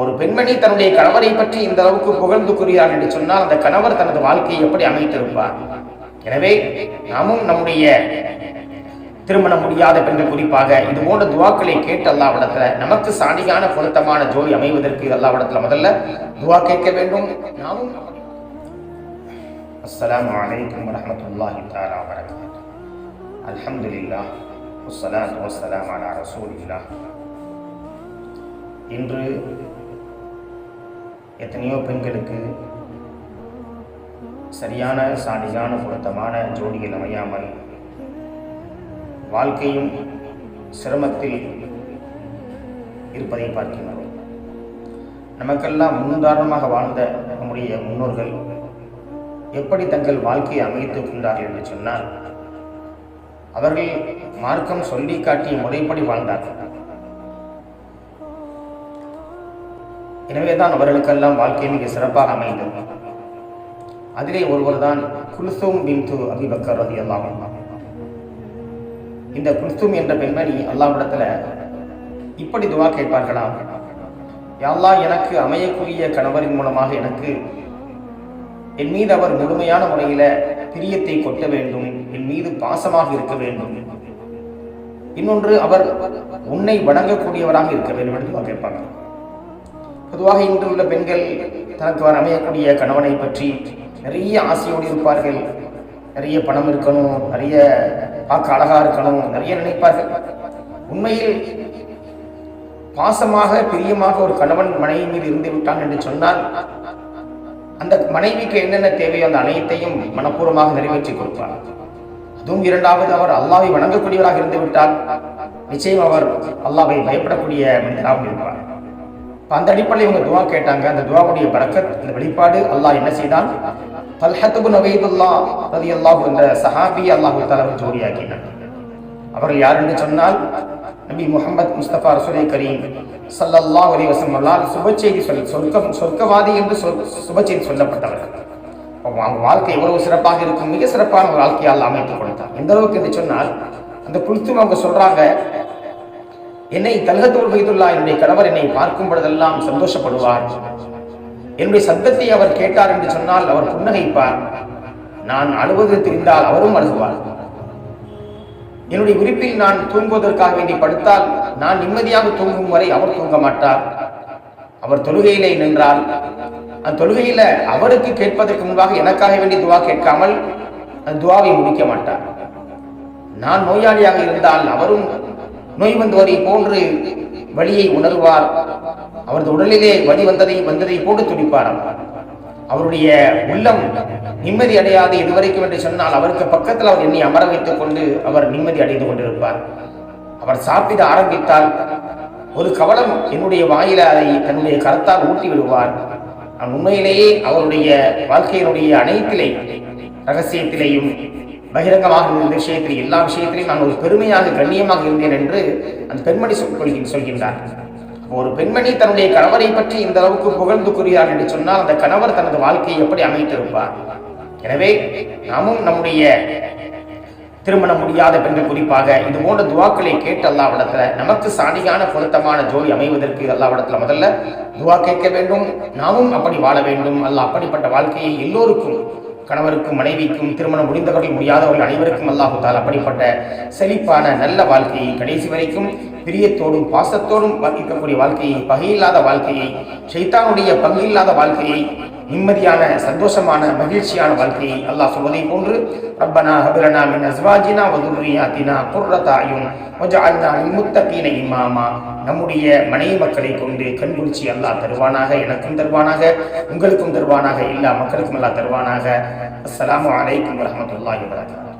ஒரு பெண்மணி தன்னுடைய கணவரை பற்றி இந்த அளவுக்கு புகழ்ந்து கூறுகிறார் என்று சொன்னால் அந்த கணவர் தனது வாழ்க்கையை எப்படி அமைத்திருப்பார்? எனவே நாமும் நம்முடைய திருமணம் முடியாத பெண்கள் குறிப்பாக இது போன்ற துவாக்களை கேட்டு அல்லாவிடத்துல நமக்கு சாணியான பொருத்தமான ஜோடி அமைவதற்கு அல்லாவிடத்துல முதல்ல துவா கேட்க வேண்டும். நாமும் அஸ்ஸலாமு அலைக்கும் வரஹ்மத்துல்லாஹி தஆலா வபரகாத்துஹு அல்ஹம்துலில்லாஹ் வஸ்ஸலாத்து வஸ்ஸலாமு அலா ரசூலில்லாஹ். இன்று எத்தனையோ பெண்களுக்கு சரியான சாணியான பொருத்தமான ஜோடிகள் அமையாமல் வாழ்க்கையும் சிரமத்தில் இருப்பதை பார்க்கின்றோம். நமக்கெல்லாம் முன்னுதாரணமாக வாழ்ந்த நம்முடைய முன்னோர்கள் எப்படி தங்கள் வாழ்க்கையை அமைத்துக் கொண்டார்கள் என்று சொன்னால் அவர்கள் மார்க்கம் சொல்லி காட்டிய முறைப்படி வாழ்ந்தார்கள். எனவே தான் அவர்களுக்கெல்லாம் வாழ்க்கை மிக சிறப்பாக அமைந்தது. அதிலே ஒருவர் தான் குல்சூம் பின்து அபிபக்கர் ரதி அல்லாஹ் இந்த குல்சூம் என்ற பெண்மணி அல்லாவிடத்துல இப்படி துவா கேட்பார்களாம் யாழ்லா எனக்கு அமையக்கூடிய கணவரின் மூலமாக எனக்கு என் மீது அவர் முழுமையான முறையில பிரியத்தை கொட்ட வேண்டும் என் மீது பாசமாக இருக்க வேண்டும். இன்னொன்று அவர் உன்னை வணங்கக்கூடியவராக இருக்க வேண்டும் என்று கேட்பார்கள் கேட்பாங்க. பொதுவாக இன்று உள்ள பெண்கள் தனக்கு வர அமையக்கூடிய கணவனை பற்றி நிறைய ஆசையோடு இருப்பார்கள். நிறைய பணம் இருக்கணும் நிறைய பார்க்க அழகா இருக்கணும் நிறைய நினைப்பார்கள். உண்மையில் பாசமாக பிரியமாக ஒரு கணவன் மனைவி மீது இருந்து விட்டான் என்று சொன்னால் அந்த மனைவிக்கு என்னென்ன தேவையோ அந்த அனைத்தையும் மனப்பூர்வமாக நிறைவேற்றி கொடுப்பார். அதுவும் இரண்டாவது அவர் அல்லாவை வணங்கக்கூடியவராக இருந்து விட்டால் நிச்சயம் அவர் அல்லாவை பயப்படக்கூடிய மனிதராகவும் இருப்பார். அந்த அடிப்படையில் இவங்க துவா கேட்டாங்க. அந்த துவாவுடைய பறக்கத் இந்த வெளிப்பாடு அல்லாஹ் என்ன செய்தான்? தல்ஹத்துபு நவீதுல்லா ரதி அல்லாஹ் என்ற சஹாபி அல்லாஹு தலைவர் ஜோடியாக்கினார். அவர்கள் யார் என்று சொன்னால் நபி முகமது முஸ்தபா ரசூலை கரீம் சல்லல்லா அலி வசல்லால் சுப செய்தி சொல் சொர்க்கம் சொர்க்கவாதி என்று சுப செய்தி சொல்லப்பட்டவர்கள். அவங்க வாழ்க்கை எவ்வளவு சிறப்பாக இருக்கும்? மிக சிறப்பான ஒரு வாழ்க்கையால் அமைத்துக் கொடுத்தார் எந்த அளவுக்கு என்று சொன்னால் அந்த குளித்தும் அவங்க சொல்றாங்க என்னை தல்கத்தூர் வைத்துள்ளா என்னுடைய கணவர் என்னை பார்க்கும் பொழுதெல்லாம் சந்தோஷப்படுவார். என்னுடைய சத்தத்தை அவர் கேட்டார் என்று சொன்னால் அவர் புன்னகைப்பார். நான் அழுவது தெரிந்தால் அவரும் அழுகுவார் என்னுடைய விருப்பில் நான் தூங்குவதற்காக வேண்டி படுத்தால் நான் நிம்மதியாக தூங்கும் வரை அவர் தூங்க மாட்டார். அவர் தொழுகையிலே நின்றால் அந்த தொழுகையில அவருக்கு கேட்பதற்கு முன்பாக எனக்காக வேண்டி துவா கேட்காமல் அந்த துவாவை முடிக்க மாட்டார். நான் நோயாளியாக இருந்தால் அவரும் நோய் வந்தவரை போன்று வழியை உணர்வார். அவரது உடலிலே வழி வந்ததை வந்ததை போட்டு துடிப்பார். அவருடைய உள்ளம் நிம்மதி அடையாது இதுவரைக்கும் என்று சொன்னால் அவருக்கு பக்கத்தில் அவர் என்னை அமர வைத்துக் கொண்டு அவர் நிம்மதி அடைந்து கொண்டிருப்பார். அவர் சாப்பிட ஆரம்பித்தால் ஒரு கவலம் என்னுடைய வாயில அதை தன்னுடைய கருத்தால் ஊட்டி விடுவார். நான் உண்மையிலேயே அவருடைய வாழ்க்கையினுடைய அனைத்திலே ரகசியத்திலேயும் பகிரங்கமாக இருந்த விஷயத்தில் எல்லா விஷயத்திலையும் நான் ஒரு பெருமையாக கண்ணியமாக இருந்தேன் என்று அந்த பெண்மணி சொல் சொல்கின்றார். ஒரு பெண்மணி தன்னுடைய கணவரை பற்றி இந்த அளவுக்கு புகழ்ந்து கூறுகிறார் என்று சொன்னால் அந்த கணவர் தனது வாழ்க்கையை எப்படி அமைத்திருப்பார்? எனவே நாமும் நம்முடைய திருமணம் முடியாத பெண்கள் குறிப்பாக இது போன்ற துவாக்களை கேட்டு அல்லாவிடத்துல நமக்கு சாணியான பொருத்தமான ஜோடி அமைவதற்கு அல்லாவிடத்துல முதல்ல துவா கேட்க வேண்டும். நாமும் அப்படி வாழ வேண்டும். அல்ல அப்படிப்பட்ட வாழ்க்கையை எல்லோருக்கும் கணவருக்கும் மனைவிக்கும் திருமணம் முடிந்தவர்கள் முடியாதவர்கள் அனைவருக்கும் அல்லாஹு தால் அப்படிப்பட்ட செழிப்பான நல்ல வாழ்க்கையை கடைசி வரைக்கும் பிரியத்தோடும் பாசத்தோடும் வாழ்க்கக்கூடிய வாழ்க்கையை பகையில்லாத வாழ்க்கையை சைத்தானுடைய பங்கு இல்லாத வாழ்க்கையை நிம்மதியான சந்தோஷமான மகிழ்ச்சியான வாழ்க்கையை அல்லாஹ் சொல்வதை போன்று ரப்பனா ஹபிரனா மின் அஸ்வாஜினா வதுர்ரியாத்தினா குர்ரதாயும் வஜஅல்னா லில்முத்தகீன இமாமா நம்முடைய மனைவி மக்களை கொண்டு கண்குளிச்சி அல்லாஹ் தருவானாக எனக்கும் தருவானாக உங்களுக்கும் தருவானாக எல்லா மக்களுக்கும் அல்லாஹ் தருவானாக அஸ்ஸலாமு அலைக்கும் வரஹ்மத்துல்லாஹி வபரகாத்துஹு